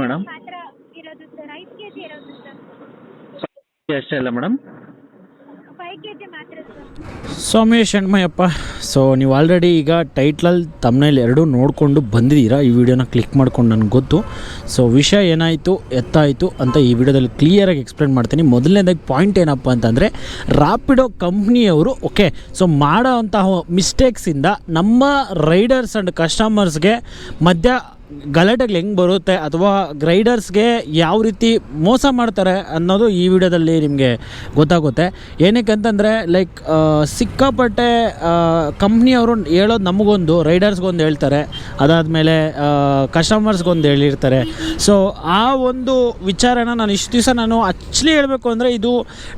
Madam ಮಾತ್ರ ಇರೋದು sir ಐದು ಕೆ ಜಿ ಇರೋದು ಸರ್ ಅಷ್ಟೇ ಅಲ್ಲ ಮೇಡಮ್ ಫೈವ್ ಕೆ ಜಿ ಮಾತ್ರ ಸರ್ ಸೋಮೇಶ್ ಅಣ್ಮಯ್ಯಪ್ಪ ಸೊ ನೀವು ಆಲ್ರೆಡಿ ಈಗ ಟೈಟ್ಲಲ್ಲಿ ತಮ್ಮನೇಲಿ ಎರಡೂ ನೋಡಿಕೊಂಡು ಬಂದಿದ್ದೀರಾ? ಈ ವಿಡಿಯೋನ ಕ್ಲಿಕ್ ಮಾಡ್ಕೊಂಡು ನನಗೆ ಗೊತ್ತು. ಸೊ ವಿಷಯ ಏನಾಯಿತು ಎತ್ತಾಯಿತು ಅಂತ ಈ ವಿಡಿಯೋದಲ್ಲಿ ಕ್ಲಿಯರಾಗಿ ಎಕ್ಸ್ಪ್ಲೇನ್ ಮಾಡ್ತೀನಿ. ಮೊದಲನೇದಾಗಿ ಪಾಯಿಂಟ್ ಏನಪ್ಪ ಅಂತಂದರೆ ರಾಪಿಡೋ ಕಂಪ್ನಿಯವರು ಓಕೆ ಸೊ ಮಾಡೋ ಅಂತಹ ಮಿಸ್ಟೇಕ್ಸಿಂದ ನಮ್ಮ ರೈಡರ್ಸ್ ಆ್ಯಂಡ್ ಕಸ್ಟಮರ್ಸ್ಗೆ ಮಧ್ಯ ಗಲಾಟೆಗಳು ಹೆಂಗೆ ಬರುತ್ತೆ ಅಥವಾ ಗ್ರೈಡರ್ಸ್ಗೆ ಯಾವ ರೀತಿ ಮೋಸ ಮಾಡ್ತಾರೆ ಅನ್ನೋದು ಈ ವಿಡಿಯೋದಲ್ಲಿ ನಿಮಗೆ ಗೊತ್ತಾಗುತ್ತೆ. ಏನಕ್ಕೆ ಅಂತಂದರೆ ಲೈಕ್ ಸಿಕ್ಕಾಪಟ್ಟೆ ಕಂಪ್ನಿಯವರು ಹೇಳೋದು ನಮಗೊಂದು, ರೈಡರ್ಸ್ಗೊಂದು ಹೇಳ್ತಾರೆ. ಅದಾದಮೇಲೆ ಕಸ್ಟಮರ್ಸ್ಗೊಂದು ಹೇಳಿರ್ತಾರೆ. ಸೊ ಆ ಒಂದು ವಿಚಾರನ ನಾನು ಇಷ್ಟು ದಿವಸ ನಾನು ಆ್ಯಕ್ಚುಲಿ ಹೇಳಬೇಕು ಅಂದರೆ ಇದು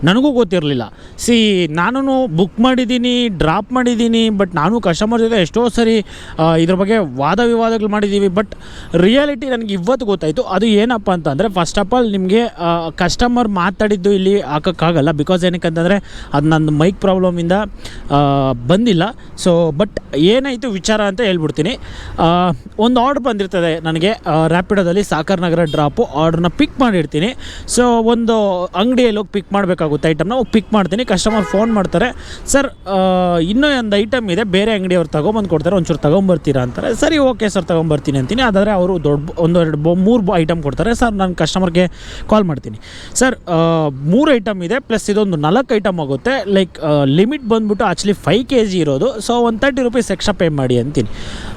ನನಗೂ ಗೊತ್ತಿರಲಿಲ್ಲ. ಸಿ ನಾನು ಬುಕ್ ಮಾಡಿದ್ದೀನಿ ಡ್ರಾಪ್ ಮಾಡಿದ್ದೀನಿ ಬಟ್ ನಾನು ಕಸ್ಟಮರ್ ಜೊತೆ ಎಷ್ಟೋ ಸರಿ ಇದ್ರ ಬಗ್ಗೆ ವಾದ ವಿವಾದಗಳು ಮಾಡಿದ್ದೀವಿ ಬಟ್ ರಿಯಾಲಿಟಿ ನನಗೆ ಇವತ್ತು ಗೊತ್ತಾಯಿತು. ಅದು ಏನಪ್ಪ ಅಂತಂದರೆ ಫಸ್ಟ್ ಆಫ್ ಆಲ್ ನಿಮಗೆ ಕಸ್ಟಮರ್ ಮಾತಾಡಿದ್ದು ಇಲ್ಲಿ ಹಾಕೋಕ್ಕಾಗಲ್ಲ. ಬಿಕಾಸ್ ಏನಕ್ಕೆ ಅಂತಂದರೆ ಅದು ನನ್ನ ಮೈಕ್ ಪ್ರಾಬ್ಲಮಿಂದ ಬಂದಿಲ್ಲ. ಸೊ ಬಟ್ ಏನಾಯಿತು ವಿಚಾರ ಅಂತ ಹೇಳ್ಬಿಡ್ತೀನಿ. ಒಂದು ಆರ್ಡ್ರ್ ಬಂದಿರ್ತದೆ ನನಗೆ. ರ್ಯಾಪಿಡೋದಲ್ಲಿ ಸಾಕರ್ ನಗರ ಡ್ರಾಪು ಆರ್ಡ್ರನ್ನ ಪಿಕ್ ಮಾಡಿರ್ತೀನಿ. ಸೊ ಒಂದು ಅಂಗಡಿಯಲ್ಲಿ ಹೋಗಿ ಪಿಕ್ ಮಾಡಬೇಕಾಗುತ್ತೆ ಐಟಮ್ನ ಹೋಗಿ ಪಿಕ್ ಮಾಡ್ತೀನಿ. ಕಸ್ಟಮರ್ ಫೋನ್ ಮಾಡ್ತಾರೆ. ಸರ್ ಇನ್ನೂ ಒಂದು ಐಟಮ್ ಇದೆ. ಬೇರೆ ಅಂಗಡಿಯವ್ರು ತಗೊಂಬಂದು ಕೊಡ್ತಾರೆ. ಒಂಚೂರು ತೊಗೊಂಬರ್ತೀರಾ? ಅಂತಾರೆ. ಸರಿ ಓಕೆ ಸರ್ ತೊಗೊಂಬರ್ತೀನಿ ಅಂತೀನಿ. ಅದಾದರೆ ಅವರು ದೊಡ್ಡ ಒಂದು ಎರಡು ಬೊ ಮೂರು ಐಟಮ್ ಕೊಡ್ತಾರೆ. ಸರ್, ನಾನು ಕಸ್ಟಮರ್ಗೆ ಕಾಲ್ ಮಾಡ್ತೀನಿ. ಸರ್ ಮೂರು ಐಟಮ್ ಇದೆ ಪ್ಲಸ್ ಇದೊಂದು ನಾಲ್ಕು ಐಟಮ್ ಆಗುತ್ತೆ. ಲೈಕ್ ಲಿಮಿಟ್ ಬಂದುಬಿಟ್ಟು ಆ್ಯಕ್ಚುಲಿ ಫೈವ್ ಕೆ ಜಿ ಇರೋದು. ಸೊ ಒಂದು ತರ್ಟಿ ರುಪೀಸ್ ಎಕ್ಸ್ಟ್ರಾ ಪೇ ಮಾಡಿ ಅಂತೀನಿ.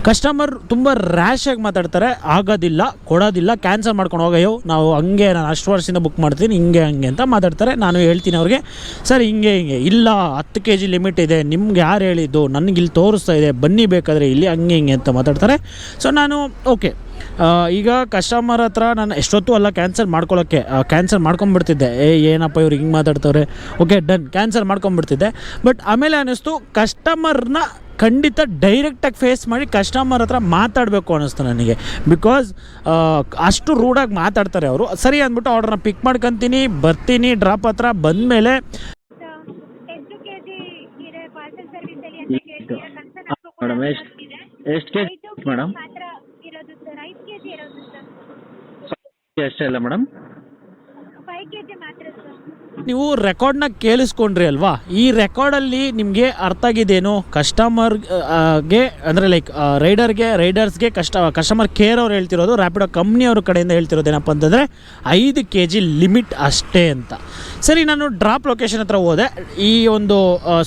ಕಸ್ಟಮರ್ ತುಂಬ ರ್ಯಾಶಾಗಿ ಮಾತಾಡ್ತಾರೆ. ಆಗೋದಿಲ್ಲ, ಕೊಡೋದಿಲ್ಲ ಕ್ಯಾನ್ಸಲ್ ಮಾಡ್ಕೊಂಡು ಹೋಗಯ್ಯೋ ನಾವು ಹಂಗೆ, ನಾನು ಅಷ್ಟು ವರ್ಷದಿಂದ ಬುಕ್ ಮಾಡ್ತೀನಿ, ಹಿಂಗೆ, ಹಂಗೆ ಅಂತ ಮಾತಾಡ್ತಾರೆ. ನಾನು ಹೇಳ್ತೀನಿ ಅವ್ರಿಗೆ, ಸರ್, ಹಿಂಗೆ ಹಿಂಗೆ. ಇಲ್ಲ, ಹತ್ತು ಕೆ ಜಿ ಲಿಮಿಟ್ ಇದೆ. ನಿಮ್ಗೆ ಯಾರು ಹೇಳಿದ್ದು? ನನಗೆ ಇಲ್ಲಿ ತೋರಿಸ್ತಾ ಇದೆ. ಬನ್ನಿ ಬೇಕಾದರೆ ಇಲ್ಲಿ ಹಂಗೆ, ಹಿಂಗೆ ಅಂತ ಮಾತಾಡ್ತಾರೆ. ಸೊ ನಾನು ಓಕೆ ಈಗ ಕಸ್ಟಮರ್ ಹತ್ರ ನಾನು ಎಷ್ಟೊತ್ತು ಅಲ್ಲ ಕ್ಯಾನ್ಸಲ್ ಮಾಡ್ಕೊಳ್ಳೋಕ್ಕೆ ಕ್ಯಾನ್ಸಲ್ ಮಾಡ್ಕೊಂಬಿಡ್ತಿದ್ದೆ. ಏ, ಏನಪ್ಪ ಇವ್ರು ಹಿಂಗೆ ಮಾತಾಡ್ತವ್ರೆ? ಓಕೆ ಡನ್ ಕ್ಯಾನ್ಸಲ್ ಮಾಡ್ಕೊಂಬಿಡ್ತಿದ್ದೆ. ಬಟ್ ಆಮೇಲೆ ಅನ್ನಿಸ್ತು ಕಸ್ಟಮರ್ನ ಖಂಡಿತ ಡೈರೆಕ್ಟಾಗಿ ಫೇಸ್ ಮಾಡಿ ಕಸ್ಟಮರ್ ಹತ್ರ ಮಾತಾಡಬೇಕು ಅನ್ನಿಸ್ತು ನನಗೆ. ಬಿಕಾಸ್ ಅಷ್ಟು ರೂಡಾಗಿ ಮಾತಾಡ್ತಾರೆ ಅವರು. ಸರಿ ಅಂದ್ಬಿಟ್ಟು ಆರ್ಡ್ರನ್ನ ಪಿಕ್ ಮಾಡ್ಕೊತೀನಿ, ಬರ್ತೀನಿ ಡ್ರಾಪ್ ಹತ್ರ ಬಂದಮೇಲೆ ಮೇಡಮ್ ಎಷ್ಟು ಎಷ್ಟು ಕೆ ಜಿ ಮೇಡಮ್ ಮಾತ್ರ ಇರೋದು ಸರ್ ಐದು ಕೆ ಜಿ ಇರೋದು ಸರ್ ಅಷ್ಟೇ ಅಲ್ಲ ಮೇಡಮ್? ಫೈವ್ ಮಾತ್ರ ಸರ್. ನೀವು ರೆಕಾರ್ಡ್ನ ಕೇಳಿಸ್ಕೊಂಡ್ರಿ ಅಲ್ವಾ? ಈ ರೆಕಾರ್ಡಲ್ಲಿ ನಿಮಗೆ ಅರ್ಥ ಆಗಿದ್ದೇನು ಕಸ್ಟಮರ್ಗೆ ಅಂದರೆ ಲೈಕ್ ರೈಡರ್ಗೆ ರೈಡರ್ಸ್ಗೆ ಕಷ್ಟ ಕಸ್ಟಮರ್ ಕೇರ್ ಅವ್ರು ಹೇಳ್ತಿರೋದು ರ್ಯಾಪಿಡೋ ಕಂಪ್ನಿಯವ್ರ ಕಡೆಯಿಂದ ಹೇಳ್ತಿರೋದು ಏನಪ್ಪ ಅಂತಂದರೆ ಐದು ಕೆ ಜಿ ಲಿಮಿಟ್ ಅಷ್ಟೇ ಅಂತ. ಸರಿ ನಾನು ಡ್ರಾಪ್ ಲೊಕೇಶನ್ ಹತ್ರ ಹೋದೆ. ಈ ಒಂದು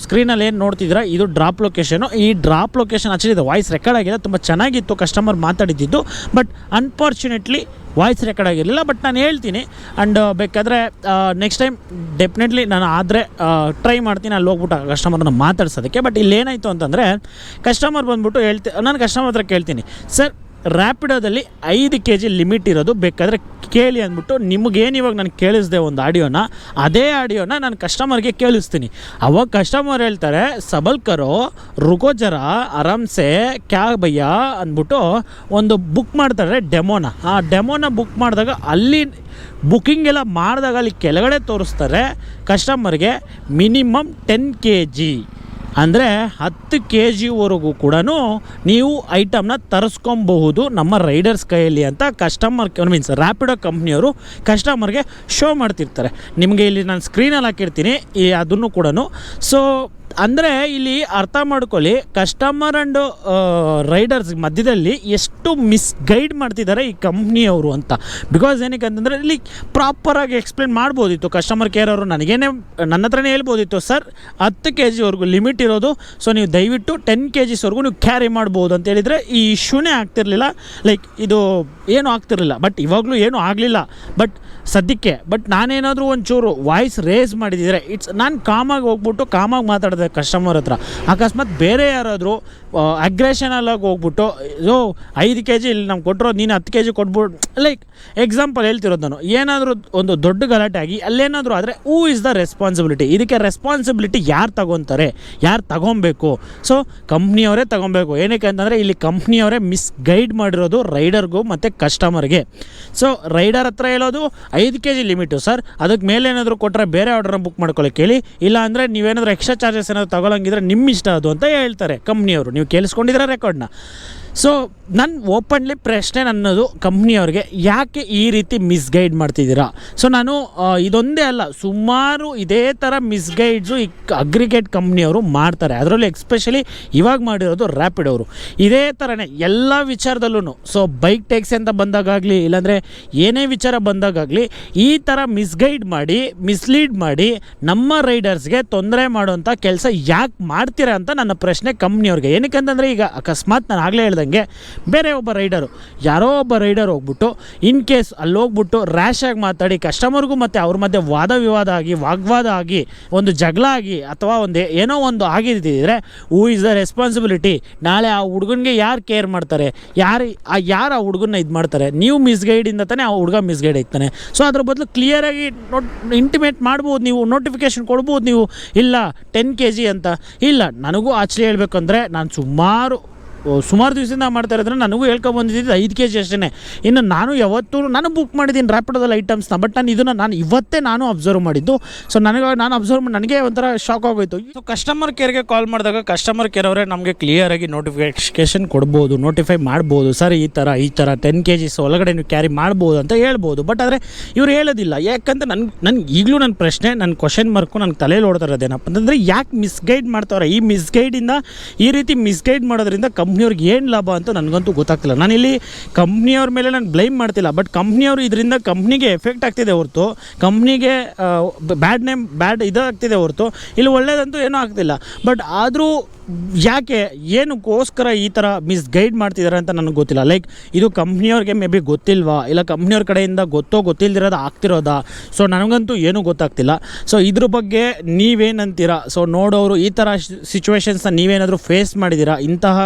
ಸ್ಕ್ರೀನಲ್ಲಿ ಏನು ನೋಡ್ತಿದ್ದೀರಾ? ಇದು ಡ್ರಾಪ್ ಲೊಕೇಶನು. ಈ ಡ್ರಾಪ್ ಲೊಕೇಶನ್ ಆಕ್ಚುಲಿ ಇದು ವಾಯ್ಸ್ ರೆಕಾರ್ಡ್ ಆಗಿದೆ ತುಂಬ ಚೆನ್ನಾಗಿತ್ತು ಕಸ್ಟಮರ್ ಮಾತಾಡಿದ್ದು. ಬಟ್ ಅನ್ಫಾರ್ಚುನೇಟ್ಲಿ ವಾಯ್ಸ್ ರೆಕಾರ್ಡ್ ಆಗಿರಲಿಲ್ಲ ಬಟ್ ನಾನು ಹೇಳ್ತೀನಿ. ಆ್ಯಂಡ್ ಬೇಕಾದರೆ ನೆಕ್ಸ್ಟ್ ಟೈಮ್ ಡೆಫಿನೆಟ್ಲಿ ನಾನು ಆದರೆ ಟ್ರೈ ಮಾಡ್ತೀನಿ, ಅಲ್ಲಿ ಹೋಗ್ಬಿಟ್ಟು ಕಸ್ಟಮರ್ನ ಮಾತಾಡ್ಸೋದಕ್ಕೆ. ಬಟ್ ಇಲ್ಲಿ ಏನಾಯಿತು ಅಂತಂದರೆ ಕಸ್ಟಮರ್ ಬಂದ್ಬಿಟ್ಟು ಹೇಳ್ತಿ, ನಾನು ಕಸ್ಟಮರ್ ಹತ್ರ ಕೇಳ್ತೀನಿ ಸರ್ ರ್ಯಾಪಿಡೋದಲ್ಲಿ ಐದು ಕೆ ಜಿ ಲಿಮಿಟ್ ಇರೋದು ಬೇಕಾದರೆ ಕೇಳಿ ಅಂದ್ಬಿಟ್ಟು ನಿಮಗೇನು ಇವಾಗ ನಾನು ಕೇಳಿಸ್ದೆ ಒಂದು ಆಡಿಯೋನ, ಅದೇ ಆಡಿಯೋನ ನಾನು ಕಸ್ಟಮರ್ಗೆ ಕೇಳಿಸ್ತೀನಿ. ಅವಾಗ ಕಸ್ಟಮರ್ ಹೇಳ್ತಾರೆ, ಸಬಲ್ಕರು ರುಗೋಜರ ಜರ, ಆರಾಮ್ಸೆ, ಕ್ಯಾ ಭಯ್ಯ? ಅಂದ್ಬಿಟ್ಟು ಒಂದು ಬುಕ್ ಮಾಡ್ತಾರೆ ಡೆಮೋನ ಆ ಡೆಮೋನ ಬುಕ್ ಮಾಡಿದಾಗ ಅಲ್ಲಿ ಬುಕ್ಕಿಂಗ್ ಎಲ್ಲ ಮಾಡಿದಾಗ ಅಲ್ಲಿ ಕೆಳಗಡೆ ತೋರಿಸ್ತಾರೆ ಕಸ್ಟಮರ್ಗೆ ಮಿನಿಮಮ್ ಟೆನ್ ಕೆ ಜಿ ಅಂದರೆ ಹತ್ತು ಕೆ ಜಿವರೆಗೂ ಕೂಡ ನೀವು ಐಟಮ್ನ ತರಿಸ್ಕೊಬಹುದು ನಮ್ಮ ರೈಡರ್ಸ್ ಕೈಯಲ್ಲಿ ಅಂತ ಕಸ್ಟಮರ್ ಮೀನ್ಸ್ ರ್ಯಾಪಿಡೋ ಕಂಪ್ನಿಯವರು ಕಸ್ಟಮರ್ಗೆ ಶೋ ಮಾಡ್ತಿರ್ತಾರೆ. ನಿಮಗೆ ಇಲ್ಲಿ ನಾನು ಸ್ಕ್ರೀನಲ್ಲಿ ಹಾಕಿರ್ತೀನಿ ಅದನ್ನು ಕೂಡ ಸೊ ಅಂದರೆ ಇಲ್ಲಿ ಅರ್ಥ ಮಾಡ್ಕೊಳ್ಳಿ ಕಸ್ಟಮರ್ ಆ್ಯಂಡ್ ರೈಡರ್ಸ್ ಮಧ್ಯದಲ್ಲಿ ಎಷ್ಟು ಮಿಸ್ ಗೈಡ್ ಮಾಡ್ತಿದ್ದಾರೆ ಈ ಕಂಪ್ನಿಯವರು ಅಂತ. ಬಿಕಾಸ್ ಏನಕ್ಕೆ ಅಂತಂದರೆ ಇಲ್ಲಿ ಪ್ರಾಪರಾಗಿ ಎಕ್ಸ್ಪ್ಲೇನ್ ಮಾಡ್ಬೋದಿತ್ತು. ಕಸ್ಟಮರ್ ಕೇರ್ ಅವರು ನನಗೇನೆ, ನನ್ನ ಹತ್ರನೇ ಹೇಳ್ಬೋದಿತ್ತು ಸರ್ ಹತ್ತು ಕೆ ಜಿವರೆಗೂ ಲಿಮಿಟ್ ಇರೋದು ಸೊ ನೀವು ದಯವಿಟ್ಟು ಟೆನ್ ಕೆ ಜಿಸ್ವರೆಗೂ ನೀವು ಕ್ಯಾರಿ ಮಾಡ್ಬೋದು ಅಂತ ಹೇಳಿದರೆ ಈ ಇಶ್ಯೂನೇ ಆಗ್ತಿರ್ಲಿಲ್ಲ. ಲೈಕ್ ಇದು ಏನೂ ಆಗ್ತಿರಲಿಲ್ಲ. ಬಟ್ ಇವಾಗಲೂ ಏನೂ ಆಗಲಿಲ್ಲ. ಬಟ್ ಸದ್ಯಕ್ಕೆ ಬಟ್ ನಾನೇನಾದರೂ ಒಂಚೂರು ವಾಯ್ಸ್ ರೇಸ್ ಮಾಡಿದಿದ್ರೆ ಇಟ್ಸ್ ನಾನು ಕಾಮಾಗಿ ಹೋಗ್ಬಿಟ್ಟು ಕಾಮಾಗಿ ಕಸ್ಟಮರ್ ಹತ್ರ. ಅಕಸ್ಮಾತ್ ಬೇರೆ ಯಾರಾದರೂ ಅಗ್ರೆಷನಲ್ಲಾಗಿ ಹೋಗ್ಬಿಟ್ಟು, ಯೋ, ಐದು ಕೆ ಜಿ ಇಲ್ಲಿ ನಮ್ಗೆ ಕೊಟ್ಟರು ನೀನು ಹತ್ತು ಕೆ ಜಿ ಕೊಟ್ಬಿಟ್ಟು ಲೈಕ್ ಎಕ್ಸಾಂಪಲ್ ಹೇಳ್ತಿರೋದು ನಾನು. ಏನಾದರೂ ಒಂದು ದೊಡ್ಡ ಗಲಾಟೆ ಆಗಿ ಅಲ್ಲೇನಾದರೂ ಆದರೆ ಹೂ ಇಸ್ ದ ರೆಸ್ಪಾನ್ಸಿಬಿಲಿಟಿ ಇದಕ್ಕೆ ರೆಸ್ಪಾನ್ಸಿಬಿಲಿಟಿ ಯಾರು ತಗೊತಾರೆ? ಯಾರು ತಗೊಬೇಕು? ಸೊ ಕಂಪ್ನಿಯವರೇ ತಗೊಬೇಕು. ಏನಕ್ಕೆ ಅಂತಂದರೆ, ಇಲ್ಲಿ ಕಂಪ್ನಿಯವರೇ ಮಿಸ್ಗೈಡ್ ಮಾಡಿರೋದು ರೈಡರ್ಗೂ ಮತ್ತು ಕಸ್ಟಮರ್ಗೆ ಸೊ ರೈಡರ್ ಹತ್ರ ಹೇಳೋದು, ಐದು ಕೆ ಜಿ ಲಿಮಿಟು ಸರ್ ಅದಕ್ಕೆ ಮೇಲೆ ಏನಾದರೂ ಕೊಟ್ಟರೆ ಬೇರೆ ಆರ್ಡರ್ನ ಬುಕ್ ಮಾಡ್ಕೊಳ್ಳೋಕ್ಕೆ ಹೇಳಿ ಇಲ್ಲ ಅಂದರೆ ನೀವೇನಾದರೂ ಎಕ್ಸ್ಟ್ರಾ ಚಾರ್ಜಸ್ ಏನಾದರೂ ತಗೊಳಂಗಿದ್ರೆ ನಿಮ್ಮ ಇಷ್ಟ ಅದು ಅಂತ ಹೇಳ್ತಾರೆ. ಕಂಪ್ನಿಯವರು. ನೀವು ಕೇಳಿಸ್ಕೊಂಡಿದ್ರೆ ರೆಕಾರ್ಡ್ನ ಸೊ ನನ್ನ ಓಪನ್ಲಿ ಪ್ರಶ್ನೆ ನನ್ನದು ಕಂಪ್ನಿಯವ್ರಿಗೆ ಯಾಕೆ ಈ ರೀತಿ ಮಿಸ್ಗೈಡ್ ಮಾಡ್ತಿದ್ದೀರಾ? ಸೊ ನಾನು ಇದೊಂದೇ ಅಲ್ಲ, ಸುಮಾರು ಇದೇ ಥರ ಮಿಸ್ಗೈಡ್ಸು ಈ ಅಗ್ರಿಗೇಟ್ ಕಂಪ್ನಿಯವರು ಮಾಡ್ತಾರೆ. ಅದರಲ್ಲೂ ಎಕ್ಸ್ಪೆಷಲಿ ಇವಾಗ ಮಾಡಿರೋದು ರ್ಯಾಪಿಡ್ ಅವರು. ಇದೇ ಥರನೇ ಎಲ್ಲ ವಿಚಾರದಲ್ಲೂ ಸೊ ಬೈಕ್ ಟ್ಯಾಕ್ಸಿ ಅಂತ ಬಂದಾಗಲಿ ಇಲ್ಲಾಂದರೆ ಏನೇ ವಿಚಾರ ಬಂದಾಗಲಿ ಈ ಥರ ಮಿಸ್ಗೈಡ್ ಮಾಡಿ ಮಿಸ್ಲೀಡ್ ಮಾಡಿ ನಮ್ಮ ರೈಡರ್ಸ್ಗೆ ತೊಂದರೆ ಮಾಡುವಂಥ ಕೆಲಸ ಯಾಕೆ ಮಾಡ್ತೀರಾ ಅಂತ ನನ್ನ ಪ್ರಶ್ನೆ ಕಂಪ್ನಿಯವ್ರಿಗೆ ಏನಕ್ಕೆ ಅಂತಂದರೆ ಈಗ ಅಕಸ್ಮಾತ್ ನಾನು ಆಗಲೇ ಹೇಳ್ದಂಗೆ ಬೇರೆ ಒಬ್ಬ ರೈಡರು, ಯಾರೋ ಒಬ್ಬ ರೈಡರ್ ಹೋಗ್ಬಿಟ್ಟು ಇನ್ ಕೇಸ್ ಅಲ್ಲಿ ಹೋಗ್ಬಿಟ್ಟು ರ್ಯಾಶ್ ಆಗಿ ಮಾತಾಡಿ ಕಸ್ಟಮರ್ಗೂ ಮತ್ತು ಅವ್ರ ಮಧ್ಯೆ ವಾದ ವಿವಾದ ಆಗಿ, ವಾಗ್ವಾದ ಆಗಿ, ಒಂದು ಜಗಳ ಆಗಿ, ಅಥವಾ ಒಂದು ಏನೋ ಒಂದು ಆಗಿದ್ದಿದ್ರೆ ಹೂ ಇಸ್ ದ ರೆಸ್ಪಾನ್ಸಿಬಿಲಿಟಿ ನಾಳೆ ಆ ಹುಡುಗನಿಗೆ ಯಾರು ಕೇರ್ ಮಾಡ್ತಾರೆ? ಯಾರು ಆ ಯಾರು ಆ ಹುಡುಗನ ಇದು ಮಾಡ್ತಾರೆ? ನೀವು ಮಿಸ್ಗೈಡಿಂದ ತಾನೇ ಆ ಹುಡುಗ ಮಿಸ್ಗೈಡ್ ಆಗ್ತಾನೆ. ಸೊ ಅದ್ರ ಬದಲು ಕ್ಲಿಯರಾಗಿ ನೋಟ್ ಇಂಟಿಮೇಟ್ ಮಾಡ್ಬೋದು ನೀವು ನೋಟಿಫಿಕೇಶನ್ ಕೊಡ್ಬೋದು ನೀವು, ಇಲ್ಲ ಟೆನ್ ಕೆ ಜಿ ಅಂತ. ಇಲ್ಲ, ನನಗೂ ಆಕ್ಚುಲಿ ಹೇಳಬೇಕಂದ್ರೆ, ನಾನು ಸುಮಾರು ಸುಮಾರು ದಿವಸದಿಂದ ಮಾಡ್ತಾ ಇರೋದ್ರೆ ನನಗೂ ಹೇಳ್ಕೊಬಂದಿದ್ದು ಐದು ಕೆ ಜಿ ಅಷ್ಟೇ ಇನ್ನು ನಾನು ಯಾವತ್ತೂ ನಾನು ಬುಕ್ ಮಾಡಿದ್ದೀನಿ ರ್ಯಾಪಿಡೋದಲ್ಲಿ ಐಟಮ್ಸ್ನ ಬಟ್ ನಾನು ಇದನ್ನು ನಾನು ಇವತ್ತೇ ನಾನು ಅಬ್ಸರ್ವ್ ಮಾಡಿದ್ದು. ಸೊ ನನಗೆ, ನಾನು ಅಬ್ಸರ್ವ್ ನನಗೆ ಒಂಥರ ಶಾಕ್ ಆಗೋಯ್ತು. ಸೊ ಕಸ್ಟಮರ್ ಕೇರ್ಗೆ ಕಾಲ್ ಮಾಡಿದಾಗ ಕಸ್ಟಮರ್ ಕೇರ್ ಅವರೇ ನಮಗೆ ಕ್ಲಿಯರಾಗಿ ನೋಟಿಫಿಕೇಶನ್ ಕೊಡ್ಬೋದು ನೋಟಿಫೈ ಮಾಡ್ಬೋದು. ಸರ್, ಈ ಥರ ಈ ಥರ ಟೆನ್ ಕೆ ಜಿಸ್ ಒಳಗಡೆ ನೀವು ಕ್ಯಾರಿ ಮಾಡ್ಬೋದು ಅಂತ ಹೇಳ್ಬೋದು. ಬಟ್ ಆದರೆ ಇವ್ರು ಹೇಳೋದಿಲ್ಲ. ಯಾಕಂದರೆ ನನ್ಗೆ ನನ್ಗೆ ಈಗಲೂ ನನ್ನ ಪ್ರಶ್ನೆ ನನ್ನ ಕ್ವಶನ್ ಮಾರ್ಕು ನನಗೆ ತಲೆಯಲ್ಲಿ ಓಡ್ತಾ ಇರೋದೇನಪ್ಪ ಅಂತಂದರೆ ಯಾಕೆ ಮಿಸ್ಗೈಡ್ ಮಾಡ್ತಾವ್ರೆ? ಈ ಮಿಸ್ಗೈಡಿಂದ ಈ ರೀತಿ ಮಿಸ್ಗೈಡ್ ಮಾಡೋದ್ರಿಂದ ಕಂಪ್ನಿಯವ್ರಿಗೆ ಏನು ಲಾಭ ಅಂತ ನನಗಂತೂ ಗೊತ್ತಾಗ್ತಿಲ್ಲ. ನಾನಿಲ್ಲಿ ಕಂಪ್ನಿಯವ್ರ ಮೇಲೆ ನಾನು ಬ್ಲೇಮ್ ಮಾಡ್ತಿಲ್ಲ ಬಟ್ ಕಂಪ್ನಿಯವರು ಇದರಿಂದ ಕಂಪ್ನಿಗೆ ಎಫೆಕ್ಟ್ ಆಗ್ತಿದೆ ಹೊರತು, ಕಂಪ್ನಿಗೆ ಬ್ಯಾಡ್ ನೇಮ್ ಬ್ಯಾಡ್ ಇದಾಗ್ತಿದೆ ಹೊರತು, ಇಲ್ಲಿ ಒಳ್ಳೇದಂತೂ ಏನೂ ಆಗ್ತಿಲ್ಲ. ಬಟ್ ಆದರೂ ಯಾಕೆ ಏನಕ್ಕೋಸ್ಕರ ಈ ಥರ ಮಿಸ್ಗೈಡ್ ಮಾಡ್ತಿದ್ದಾರೆ ಅಂತ ನನಗೆ ಗೊತ್ತಿಲ್ಲ. ಲೈಕ್ ಇದು ಕಂಪ್ನಿಯವ್ರಿಗೆ ಮೇ ಬಿ ಗೊತ್ತಿಲ್ವಾ? ಇಲ್ಲ ಕಂಪ್ನಿಯವ್ರ ಕಡೆಯಿಂದ ಗೊತ್ತೋ ಗೊತ್ತಿಲ್ದಿರೋದು ಆಗ್ತಿರೋದಾ? ಸೊ ನನಗಂತೂ ಏನೂ ಗೊತ್ತಾಗ್ತಿಲ್ಲ. ಸೊ ಇದ್ರ ಬಗ್ಗೆ ನೀವೇನಂತೀರ? ಸೊ ನೋಡೋರು ಈ ಥರ ಸಿಚುವೇಶನ್ಸ್ನ ನೀವೇನಾದರೂ ಫೇಸ್ ಮಾಡಿದ್ದೀರಾ ಇಂತಹ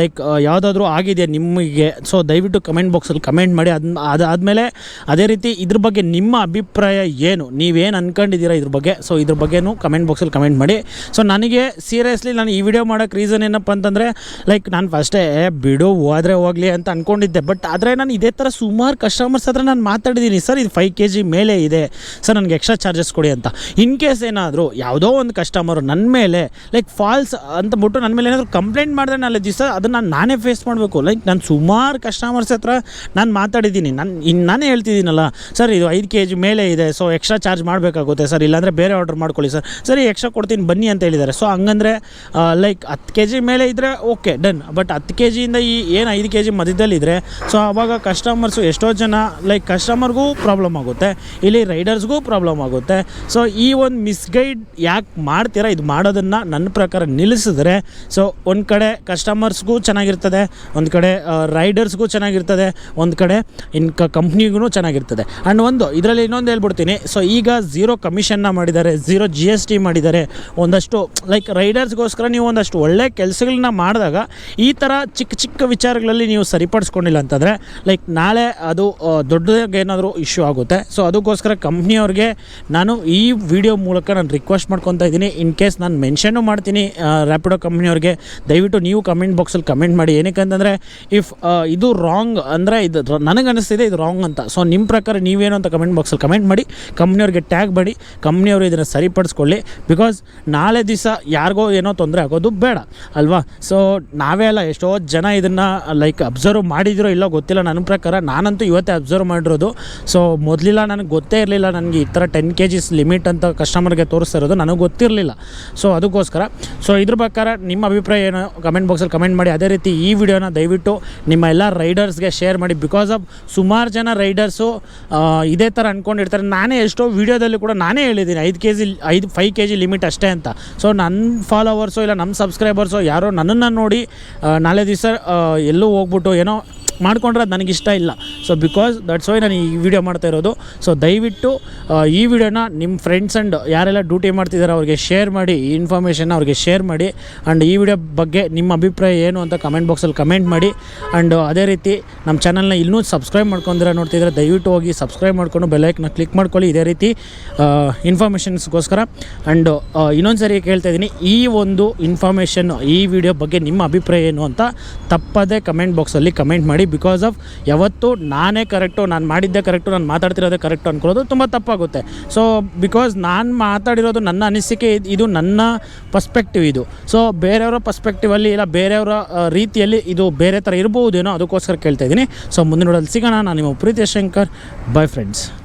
ಲೈಕ್ ಯಾವುದಾದ್ರೂ ಆಗಿದೆಯಾ ನಿಮಗೆ ಸೊ ದಯವಿಟ್ಟು ಕಮೆಂಟ್ ಬಾಕ್ಸಲ್ಲಿ ಕಮೆಂಟ್ ಮಾಡಿ. ಅದು ಅದಾದಮೇಲೆ ಅದೇ ರೀತಿ ಇದ್ರ ಬಗ್ಗೆ ನಿಮ್ಮ ಅಭಿಪ್ರಾಯ ಏನು? ನೀವೇನು ಅಂದ್ಕೊಂಡಿದ್ದೀರಾ ಇದ್ರ ಬಗ್ಗೆ? ಸೊ ಇದ್ರ ಬಗ್ಗೆನೂ ಕಮೆಂಟ್ ಬಾಕ್ಸಲ್ಲಿ ಕಮೆಂಟ್ ಮಾಡಿ. ಸೊ ನನಗೆ ಸೀರಿಯಸ್ಲಿ ನಾನು ವಿಡಿಯೋ ಮಾಡೋಕ್ಕೆ ರೀಸನ್ ಏನಪ್ಪ ಅಂತಂದರೆ ಲೈಕ್ ನಾನು ಫಸ್ಟೇ ಬಿಡು, ಹೋದರೆ ಹೋಗಲಿ ಅಂತ ಅಂದ್ಕೊಂಡಿದ್ದೆ ಬಟ್ ಆದರೆ ನಾನು ಇದೇ ಥರ ಸುಮಾರು ಕಸ್ಟಮರ್ಸ್ ಹತ್ರ ನಾನು ಮಾತಾಡಿದ್ದೀನಿ ಸರ್, ಇದು ಫೈವ್ ಕೆ ಜಿ ಮೇಲೆ ಇದೆ. ಸರ್, ನನಗೆ ಎಕ್ಸ್ಟ್ರಾ ಚಾರ್ಜಸ್ ಕೊಡಿ ಅಂತ. ಇನ್ ಕೇಸ್ ಏನಾದರೂ, ಯಾವುದೋ ಒಂದು ಕಸ್ಟಮರು ನನ್ನ ಮೇಲೆ ಲೈಕ್ ಫಾಲ್ಸ್ ಅಂತ ಬಿಟ್ಟು ನನ್ನ ಮೇಲೆ ಏನಾದರೂ ಕಂಪ್ಲೇಂಟ್ ಮಾಡಿದ್ರೆ ನಾಳೆ ದಿವಸ ಅದನ್ನು ನಾನೇ ಫೇಸ್ ಮಾಡಬೇಕು. ಲೈಕ್ ನಾನು ಸುಮಾರು ಕಸ್ಟಮರ್ಸ್ ಹತ್ರ ನಾನು ಮಾತಾಡಿದ್ದೀನಿ ನಾನು ಇನ್ನು ನಾನೇ ಹೇಳ್ತಿದ್ದೀನಲ್ಲ, ಸರ್, ಇದು ಐದು ಕೆ ಜಿ ಮೇಲೆ ಇದೆ ಸೊ ಎಕ್ಸ್ಟ್ರಾ ಚಾರ್ಜ್ ಮಾಡಬೇಕಾಗುತ್ತೆ, ಸರ್. ಇಲ್ಲಾಂದರೆ ಬೇರೆ ಆರ್ಡರ್ ಮಾಡ್ಕೊಳ್ಳಿ, ಸರ್. ಸರಿ ಎಕ್ಸ್ಟ್ರಾ ಕೊಡ್ತೀನಿ, ಬನ್ನಿ ಅಂತ ಹೇಳಿದ್ದಾರೆ. ಸೊ ಹಂಗಂದ್ರೆ ಲೈಕ್ ಹತ್ತು ಕೆ ಜಿ ಮೇಲೆ ಇದ್ದರೆ ಓಕೆ ಡನ್ ಬಟ್ ಹತ್ತು ಕೆ ಜಿಯಿಂದ ಈ ಏನು ಐದು ಕೆ ಜಿ ಮಧ್ಯದಲ್ಲಿದ್ದರೆ ಸೊ ಆವಾಗ ಕಸ್ಟಮರ್ಸು ಎಷ್ಟೋ ಜನ ಲೈಕ್ ಕಸ್ಟಮರ್ಗೂ ಪ್ರಾಬ್ಲಮ್ ಆಗುತ್ತೆ. ಇಲ್ಲಿ ರೈಡರ್ಸ್ಗೂ ಪ್ರಾಬ್ಲಮ್ ಆಗುತ್ತೆ. ಸೊ ಈ ಒಂದು ಮಿಸ್ಗೈಡ್ ಯಾಕೆ ಮಾಡ್ತೀರಾ, ಇದು ಮಾಡೋದನ್ನು ನನ್ನ ಪ್ರಕಾರ ನಿಲ್ಲಿಸಿದ್ರೆ ಸೊ ಒಂದು ಕಡೆ ಕಸ್ಟಮರ್ಸ್ಗೂ ಚೆನ್ನಾಗಿರ್ತದೆ, ಒಂದು ಕಡೆ ರೈಡರ್ಸ್ಗೂ ಚೆನ್ನಾಗಿರ್ತದೆ, ಒಂದು ಕಡೆ ಇನ್ ಕಂಪ್ನಿಗೂ ಚೆನ್ನಾಗಿರ್ತದೆ. ಆ್ಯಂಡ್ ಒಂದು, ಇದರಲ್ಲಿ ಇನ್ನೊಂದು ಹೇಳ್ಬಿಡ್ತೀನಿ. ಸೊ ಈಗ ಝೀರೋ ಕಮಿಷನ್ನ ಮಾಡಿದ್ದಾರೆ ಝೀರೋ ಜಿ ಎಸ್ ಟಿ ಮಾಡಿದ್ದಾರೆ, ಒಂದಷ್ಟು ಲೈಕ್ ರೈಡರ್ಸ್ಗೋಸ್ಕರ ನೀವು ಒಂದಷ್ಟು ಒಳ್ಳೆ ಕೆಲಸಗಳನ್ನ ಮಾಡಿದಾಗ ಈ ಥರ ಚಿಕ್ಕ ಚಿಕ್ಕ ವಿಚಾರಗಳಲ್ಲಿ ನೀವು ಸರಿಪಡಿಸ್ಕೊಂಡಿಲ್ಲ ಅಂತಂದರೆ ಲೈಕ್ ನಾಳೆ ಅದು ದೊಡ್ಡದಾಗೇನಾದರೂ ಇಶ್ಯೂ ಆಗುತ್ತೆ. ಸೊ ಅದಕ್ಕೋಸ್ಕರ ಕಂಪ್ನಿಯವ್ರಿಗೆ ನಾನು ಈ ವಿಡಿಯೋ ಮೂಲಕ ನಾನು ರಿಕ್ವೆಸ್ಟ್ ಮಾಡ್ಕೊತಾ ಇದ್ದೀನಿ. ಇನ್ ಕೇಸ್ ನಾನು ಮೆನ್ಷನ್ನು ಮಾಡ್ತೀನಿ ರ್ಯಾಪಿಡೋ ಕಂಪ್ನಿಯವ್ರಿಗೆ ದಯವಿಟ್ಟು ನೀವು ಕಮೆಂಟ್ ಬಾಕ್ಸಲ್ಲಿ ಕಮೆಂಟ್ ಮಾಡಿ. ಏನಕ್ಕೆ ಅಂತಂದರೆ ಇಫ್ ಇದು ರಾಂಗ್ ಅಂದರೆ ಇದು ನನಗೆ ಅನಿಸ್ತಿದೆ ಇದು ರಾಂಗ್ ಅಂತ. ಸೊ ನಿಮ್ಮ ಪ್ರಕಾರ ನೀವೇನು ಅಂತ ಕಮೆಂಟ್ ಬಾಕ್ಸಲ್ಲಿ ಕಮೆಂಟ್ ಮಾಡಿ ಕಂಪ್ನಿಯವ್ರಿಗೆ ಟ್ಯಾಗ್ ಮಾಡಿ ಕಂಪ್ನಿಯವರು ಇದನ್ನು ಸರಿಪಡಿಸ್ಕೊಳ್ಳಿ. ಬಿಕಾಸ್ ನಾಳೆ ದಿವಸ ಯಾರಿಗೋ ಏನೋ ತೊಂದರೆ ಆಗೋದು ಬೇಡ, ಅಲ್ವಾ? ಸೊ ನಾವೇ ಅಲ್ಲ, ಎಷ್ಟೋ ಜನ ಇದನ್ನು ಲೈಕ್ ಅಬ್ಸರ್ವ್ ಮಾಡಿದಿರೋ ಇಲ್ಲೋ ಗೊತ್ತಿಲ್ಲ ನನ್ನ ಪ್ರಕಾರ, ನಾನಂತೂ ಇವತ್ತೇ ಅಬ್ಸರ್ವ್ ಮಾಡಿರೋದು. ಸೊ ಮೊದಲಿಲ್ಲ ನನಗೆ ಗೊತ್ತೇ ಇರಲಿಲ್ಲ ನನಗೆ ಈ ಥರ ಟೆನ್ ಕೆ ಜಿಸ್ ಲಿಮಿಟ್ ಅಂತ ಕಸ್ಟಮರ್ಗೆ ತೋರಿಸ್ತಾ ಇರೋದು ನನಗೆ ಗೊತ್ತಿರಲಿಲ್ಲ. ಸೊ ಅದಕ್ಕೋಸ್ಕರ ಸೊ ಇದ್ರ ಪ್ರಕಾರ ನಿಮ್ಮ ಅಭಿಪ್ರಾಯ ಏನು? ಕಮೆಂಟ್ ಬಾಕ್ಸಲ್ಲಿ ಕಮೆಂಟ್ ಮಾಡಿ. ಅದೇ ರೀತಿ ಈ ವಿಡಿಯೋನ ದಯವಿಟ್ಟು ನಿಮ್ಮ ಎಲ್ಲ ರೈಡರ್ಸ್ಗೆ ಶೇರ್ ಮಾಡಿ. ಬಿಕಾಸ್ ಆಫ್ ಸುಮಾರು ಜನ ರೈಡರ್ಸು ಇದೇ ಥರ ಅಂದ್ಕೊಂಡಿರ್ತಾರೆ ನಾನೇ ಎಷ್ಟೋ ವೀಡಿಯೋದಲ್ಲಿ ಕೂಡ ನಾನೇ ಹೇಳಿದ್ದೀನಿ, ಐದು ಕೆ ಜಿ ಐದು ಫೈವ್ ಕೆ ಜಿ ಲಿಮಿಟ್ ಅಷ್ಟೇ ಅಂತ. ಸೊ ನನ್ನ ಫಾಲೋವರ್ಸು ಇಲ್ಲ ನಮ್ಮ ಸಬ್ಸ್ಕ್ರೈಬರ್ಸು ಯಾರೋ ನನ್ನನ್ನು ನೋಡಿ ನಾಳೆ ದಿವಸ ಎಲ್ಲೂ ಹೋಗ್ಬಿಟ್ಟು ಏನೋ ಮಾಡ್ಕೊಂಡ್ರೆ ಅದು ನನಗಿಷ್ಟ ಇಲ್ಲ. ಸೊ ಬಿಕಾಸ್ ದಟ್ಸ್ ವೈ ನಾನು ಈ ವಿಡಿಯೋ ಮಾಡ್ತಾ ಇರೋದು. ಸೊ ದಯವಿಟ್ಟು ಈ ವಿಡಿಯೋನ ನಿಮ್ಮ ಫ್ರೆಂಡ್ಸ್ ಆ್ಯಂಡ್ ಯಾರೆಲ್ಲ ಡ್ಯೂಟಿ ಮಾಡ್ತಿದ್ದಾರೆ ಅವ್ರಿಗೆ ಶೇರ್ ಮಾಡಿ, ಈ ಇನ್ಫಾರ್ಮೇಷನ್ನ ಅವ್ರಿಗೆ ಶೇರ್ ಮಾಡಿ ಆ್ಯಂಡ್ ಈ ವಿಡಿಯೋ ಬಗ್ಗೆ ನಿಮ್ಮ ಅಭಿಪ್ರಾಯ ಏನು ಅಂತ ಕಮೆಂಟ್ ಬಾಕ್ಸಲ್ಲಿ ಕಮೆಂಟ್ ಮಾಡಿ ಆ್ಯಂಡ್ ಅದೇ ರೀತಿ ನಮ್ಮ ಚಾನಲ್ನ ಇನ್ನೂ ಸಬ್ಸ್ಕ್ರೈಬ್ ಮಾಡ್ಕೊಂಡಿರೋ ನೋಡ್ತಿದ್ರೆ ದಯವಿಟ್ಟು ಹೋಗಿ ಸಬ್ಸ್ಕ್ರೈಬ್ ಮಾಡ್ಕೊಂಡು ಬೆಲ್ಲೈಕ್ನ ಕ್ಲಿಕ್ ಮಾಡ್ಕೊಳ್ಳಿ. ಇದೇ ರೀತಿ ಇನ್ಫಾರ್ಮೇಷನ್ಸ್ಗೋಸ್ಕರ ಆ್ಯಂಡ್ ಇನ್ನೊಂದು ಸರಿ ಕೇಳ್ತಾ ಇದ್ದೀನಿ, ಈ ಒಂದು ಇನ್ಫಾರ್ಮೇಷನ್ ಈ ವಿಡಿಯೋ ಬಗ್ಗೆ ನಿಮ್ಮ ಅಭಿಪ್ರಾಯ ಏನು ಅಂತ ತಪ್ಪದೇ ಕಮೆಂಟ್ ಬಾಕ್ಸಲ್ಲಿ ಕಮೆಂಟ್ ಮಾಡಿ. ಬಿಕಾಸ್ ಆಫ್ ಯಾವತ್ತು ನಾನೇ ಕರೆಕ್ಟು ನಾನು ಮಾಡಿದ್ದೆ ಕರೆಕ್ಟು ನಾನು ಮಾತಾಡ್ತಿರೋದೇ ಕರೆಕ್ಟು ಅನ್ಕೊಳ್ಳೋದು ತುಂಬ ತಪ್ಪಾಗುತ್ತೆ. ಸೊ ಬಿಕಾಸ್ ನಾನು ಮಾತಾಡಿರೋದು ನನ್ನ ಅನಿಸಿಕೆ ಇದ್- ನನ್ನ ಪರ್ಸ್ಪೆಕ್ಟಿವ್ ಇದು. ಸೊ ಬೇರೆಯವರ ಪರ್ಸ್ಪೆಕ್ಟಿವಲ್ಲಿ ಇಲ್ಲ, ಬೇರೆಯವರ ರೀತಿಯಲ್ಲಿ ಇದು ಬೇರೆ ಥರ ಇರ್ಬೋದೇನೋ ಅದಕ್ಕೋಸ್ಕರ ಕೇಳ್ತಾ ಇದ್ದೀನಿ. ಸೊ ಮುಂದಿನ ನೋಡಲ್ಲಿ ಸಿಗೋಣ. ನಾನು ನಿಮ್ಮ ಪ್ರೀತಿ ಶಂಕರ್. Bye friends